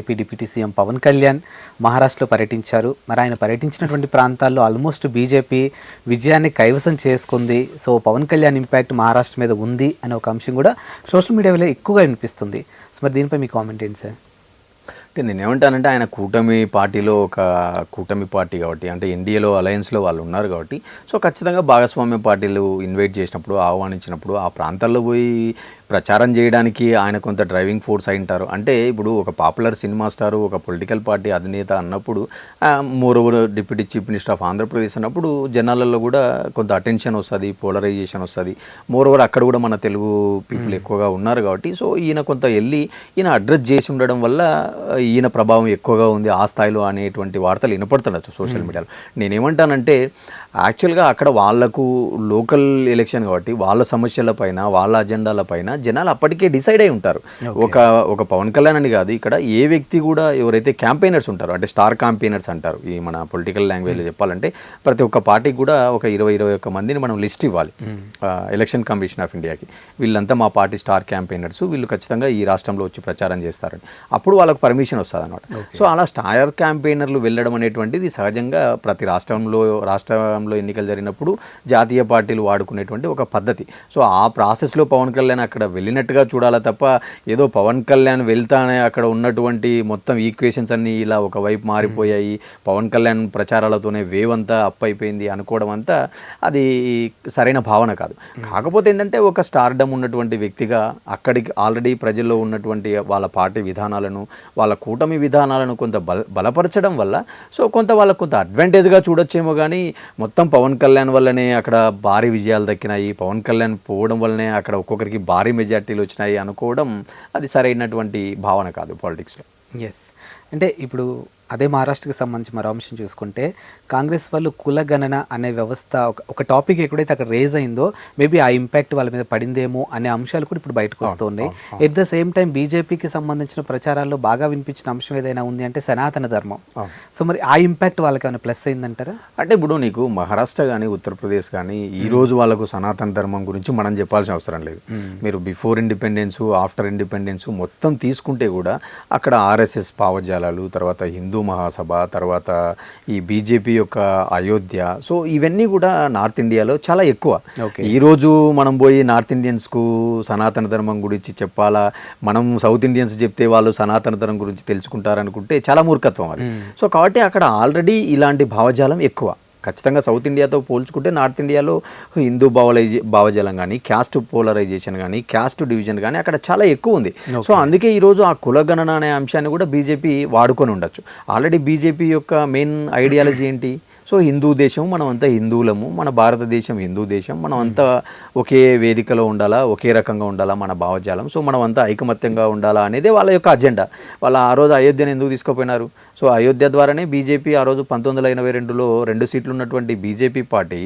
AP deputy CM Pavan Kalyan మహారాష్ట్రలో పర్యటించారు. మరి ఆయన పర్యటించినటువంటి ప్రాంతాల్లో ఆల్మోస్ట్ బీజేపీ విజయాన్ని కైవసం చేసుకుంది. సో పవన్ కళ్యాణ్ ఇంపాక్ట్ మహారాష్ట్ర మీద ఉంది అనే ఒక అంశం కూడా సోషల్ మీడియాలో ఎక్కువగా వినిపిస్తుంది. సో మరి దీనిపై మీ కామెంట్ ఏంటి సార్? నేను ఏమంటానంటే ఆయన కూటమి పార్టీలో ఒక కూటమి పార్టీ కాబట్టి అంటే ఎన్డీఏలో అలయన్స్లో వాళ్ళు ఉన్నారు కాబట్టి సో ఖచ్చితంగా భాగస్వామ్య పార్టీలు ఇన్వైట్ చేసినప్పుడు ఆహ్వానించినప్పుడు ఆ ప్రాంతాల్లో పోయి ప్రచారం చేయడానికి ఆయన కొంత డ్రైవింగ్ ఫోర్స్ అయి ఉంటారు. అంటే ఇప్పుడు ఒక పాపులర్ సినిమా స్టార్ ఒక పొలిటికల్ పార్టీ అధినేత అన్నప్పుడు more over deputy chief minister of Andhra Pradesh అన్నప్పుడు జనాలలో కూడా కొంత అటెన్షన్ వస్తుంది పోలరైజేషన్ వస్తుంది. మోర్ ఓవర్ అక్కడ కూడా మన తెలుగు పీపుల్ ఎక్కువగా ఉన్నారు కాబట్టి సో ఈయన కొంత వెళ్ళి ఈయన అడ్రస్ చేసి ఉండడం వల్ల ఈయన ప్రభావం ఎక్కువగా ఉంది ఆ స్థాయిలో అనేటువంటి వార్తలు వినపడుతుండొచ్చు సోషల్ మీడియాలో. నేనేమంటానంటే యాక్చువల్గా అక్కడ వాళ్ళకు లోకల్ ఎలక్షన్ కాబట్టి వాళ్ళ సమస్యల పైన వాళ్ళ అజెండాల పైన జనాలు అప్పటికే డిసైడ్ అయి ఉంటారు. ఒక ఒక పవన్ కళ్యాణ్ అని కాదు ఇక్కడ ఏ వ్యక్తి కూడా ఎవరైతే క్యాంపెయినర్స్ ఉంటారో అంటే స్టార్ క్యాంపెయినర్స్ అంటారు ఈ మన పొలిటికల్ లాంగ్వేజ్లో చెప్పాలంటే ప్రతి ఒక్క పార్టీకి కూడా ఒక ఇరవై ఇరవై ఒక్క మందిని మనం లిస్ట్ ఇవ్వాలి. ఎలక్షన్ కమిషన్ ఆఫ్ ఇండియాకి. వీళ్ళంతా మా పార్టీ స్టార్ క్యాంపెయినర్స్ వీళ్ళు ఖచ్చితంగా ఈ రాష్ట్రంలో వచ్చి ప్రచారం చేస్తారని. అప్పుడు వాళ్ళకి పర్మిషన్ వస్తుంది అనమాట సో అలా స్టార్ క్యాంపెయినర్లు వెళ్ళడం అనేటువంటిది సహజంగా ప్రతి రాష్ట్రంలో రాష్ట్రంలో ఎన్నికలు జరిగినప్పుడు జాతీయ పార్టీలు వాడుకునేటువంటి ఒక పద్ధతి. సో ఆ ప్రాసెస్లో పవన్ కళ్యాణ్ అక్కడ వెళ్ళినట్టుగా చూడాలా తప్ప ఏదో పవన్ కళ్యాణ్ వెళ్తానే అక్కడ ఉన్నటువంటి మొత్తం ఈక్వేషన్స్ అన్నీ ఇలా ఒకవైపు మారిపోయాయి. పవన్ కళ్యాణ్ ప్రచారాలతోనే వేవ్ అంతా అప్ అయిపోయింది అనుకోవడం అంతా అది సరైన భావన కాదు. కాకపోతే ఏంటంటే ఒక స్టార్డమ్ ఉన్నటువంటి వ్యక్తిగా అక్కడికి ఆల్రెడీ ప్రజల్లో ఉన్నటువంటి వాళ్ళ పార్టీ విధానాలను వాళ్ళ కూటమి విధానాలను కొంత బల బలపరచడం వల్ల సో కొంత వాళ్ళకు కొంత అడ్వాంటేజ్గా చూడొచ్చేమో కానీ మొత్తం పవన్ కళ్యాణ్ వల్లనే అక్కడ భారీ విజయాలు దక్కినాయి. పవన్ కళ్యాణ్ పోవడం వల్లనే అక్కడ ఒక్కొక్కరికి భారీ మెజార్టీలు వచ్చినాయి అనుకోవడం అది సరైనటువంటి భావన కాదు పాలిటిక్స్లో. ఎస్ అంటే ఇప్పుడు అదే మహారాష్ట్రకి సంబంధించి మరో అంశం చూసుకుంటే కాంగ్రెస్ వాళ్ళు కులగణన అనే వ్యవస్థ ఒక ఒక టాపిక్ ఎక్కడైతే అక్కడ రేజ్ అయిందో మేబీ ఆ ఇంపాక్ట్ వాళ్ళ మీద పడిందేమో అనే అంశాలు కూడా ఇప్పుడు బయటకు వస్తున్నాయి ఎట్ ద సేమ్ టైం బీజేపీకి సంబంధించిన ప్రచారాల్లో బాగా వినిపించిన అంశం ఏదైనా ఉంది అంటే సనాతన ధర్మం. సో మరి ఆ ఇంపాక్ట్ వాళ్ళకి ఏమైనా ప్లస్ అయిందంటారా? అంటే ఇప్పుడు నీకు మహారాష్ట్ర కానీ ఉత్తరప్రదేశ్ కానీ ఈ రోజు వాళ్ళకు సనాతన ధర్మం గురించి మనం చెప్పాల్సిన అవసరం లేదు. మీరు బిఫోర్ ఇండిపెండెన్స్ ఆఫ్టర్ ఇండిపెండెన్స్ మొత్తం తీసుకుంటే కూడా అక్కడ ఆర్ఎస్ఎస్ భావజాలాలు తర్వాత హిందూ మహాసభ తర్వాత ఈ బీజేపీ యొక్క అయోధ్య. సో ఇవన్నీ కూడా నార్త్ ఇండియాలో చాలా ఎక్కువ. Okay. ఈ రోజు మనం పోయి నార్త్ ఇండియన్స్కు సనాతన ధర్మం గురించి చెప్పాలా? మనం సౌత్ ఇండియన్స్ చెప్తే వాళ్ళు సనాతన ధర్మం గురించి తెలుసుకుంటారనుకుంటే చాలా మూర్ఖత్వం అది. సో కాబట్టి అక్కడ ఆల్రెడీ ఇలాంటి భావజాలం ఎక్కువ. ఖచ్చితంగా సౌత్ ఇండియాతో పోల్చుకుంటే నార్త్ ఇండియాలో హిందూ భావలైజే భావజాలం కానీ క్యాస్ట్ పోలరైజేషన్ కానీ క్యాస్ట్ డివిజన్ కానీ అక్కడ చాలా ఎక్కువ ఉంది. సో అందుకే ఈరోజు ఆ కులగణన అనే అంశాన్ని కూడా బీజేపీ వాడుకొని ఉండొచ్చు. ఆల్రెడీ బీజేపీ యొక్క మెయిన్ ఐడియాలజీ ఏంటి? సో హిందూ దేశం మనం అంతా హిందువులము మన భారతదేశం హిందూ దేశం మనం అంతా ఒకే వేదికలో ఉండాలా ఒకే రకంగా ఉండాలా మన భావజాలం. సో మనం అంతా ఐకమత్యంగా ఉండాలా అనేది వాళ్ళ యొక్క అజెండా. వాళ్ళ ఆ రోజు అయోధ్యను ఎందుకు తీసుకుపోయినారు? సో అయోధ్య ద్వారానే బీజేపీ ఆ రోజు పంతొమ్మిది వందల ఎనభై రెండులో రెండు సీట్లు ఉన్నటువంటి బీజేపీ పార్టీ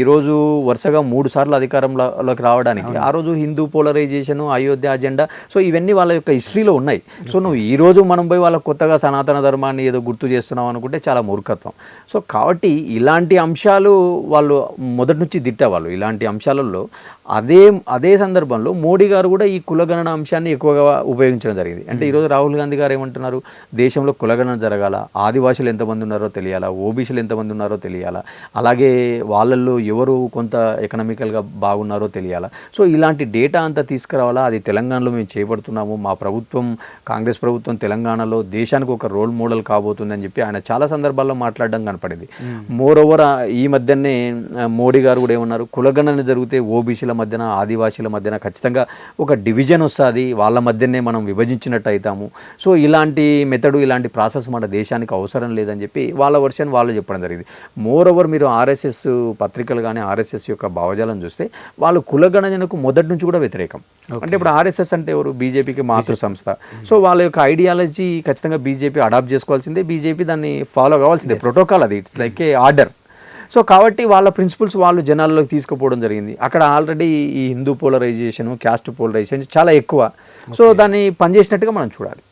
ఈరోజు వరుసగా మూడు సార్లు అధికారంలోకి రావడానికి ఆ రోజు Hindu polarisation Ayodhya agenda so ఇవన్నీ వాళ్ళ యొక్క హిస్టరీలో ఉన్నాయి. సో నువ్వు ఈ రోజు మనం పోయి వాళ్ళ కొత్తగా సనాతన ధర్మాన్ని ఏదో గుర్తు చేస్తున్నావు అనుకుంటే చాలా మూర్ఖత్వం. సో కాబట్టి ఇలాంటి అంశాలు వాళ్ళు మొదటి నుంచి దిట్టేవాళ్ళు ఇలాంటి అంశాలలో అదే అదే సందర్భంలో మోడీ గారు కూడా ఈ కులగణన అంశాన్ని ఎక్కువగా ఉపయోగించడం జరిగింది. అంటే ఈరోజు రాహుల్ గాంధీ గారు ఏమంటున్నారు? దేశంలో కులగణన జరగాల ఆదివాసులు ఎంతమంది ఉన్నారో తెలియాలా ఓబీసీలు ఎంతమంది ఉన్నారో తెలియాలా అలాగే వాళ్ళల్లో ఎవరు కొంత ఎకనామికల్గా బాగున్నారో తెలియాలా. సో ఇలాంటి డేటా అంతా తీసుకురావాలా? అది తెలంగాణలో మేము చేపడుతున్నాము. మా ప్రభుత్వం కాంగ్రెస్ ప్రభుత్వం తెలంగాణలో దేశానికి ఒక రోల్ మోడల్ కాబోతుందని చెప్పి ఆయన చాలా సందర్భాల్లో మాట్లాడడం కనపడింది. మోర్ ఓవర్ ఈ మధ్యనే మోడీ గారు కూడా ఏమన్నారు? కులగణన జరిగితే ఓబీసీల మధ్యన ఆదివాసీల మధ్యన ఖచ్చితంగా ఒక డివిజన్ వస్తుంది. వాళ్ళ మధ్యనే మనం విభజించినట్టు అవుతాము సో ఇలాంటి మెథడు ఇలాంటి ప్రాసెస్ మన దేశానికి అవసరం లేదని చెప్పి వాళ్ళ వర్షన్ వాళ్ళు చెప్పడం జరిగింది. మోర్ ఓవర్ మీరు ఆర్ఎస్ఎస్ పత్రికలు కానీ ఆర్ఎస్ఎస్ యొక్క భావజాలం చూస్తే వాళ్ళు కులగణనకు మొదటి నుంచి కూడా వ్యతిరేకం. అంటే ఇప్పుడు ఆర్ఎస్ఎస్ అంటే ఎవరు? బీజేపీకి మాతృ సంస్థ సో వాళ్ళ యొక్క ఐడియాలజీ ఖచ్చితంగా బీజేపీ అడాప్ట్ చేసుకోవాల్సిందే. బీజేపీ దాన్ని ఫాలో కావాల్సిందే. ప్రోటోకాల్ అది. It's like a order. So కాబట్టి వాళ్ళ ప్రిన్సిపల్స్ వాళ్ళు జనాల్లోకి తీసుకుపోవడం జరిగింది. అక్కడ ఆల్రెడీ ఈ హిందూ పోలరైజేషన్ క్యాస్ట్ పోలరైజేషన్ చాలా ఎక్కువ. సో దాన్ని పనిచేసినట్టుగా మనం చూడాలి.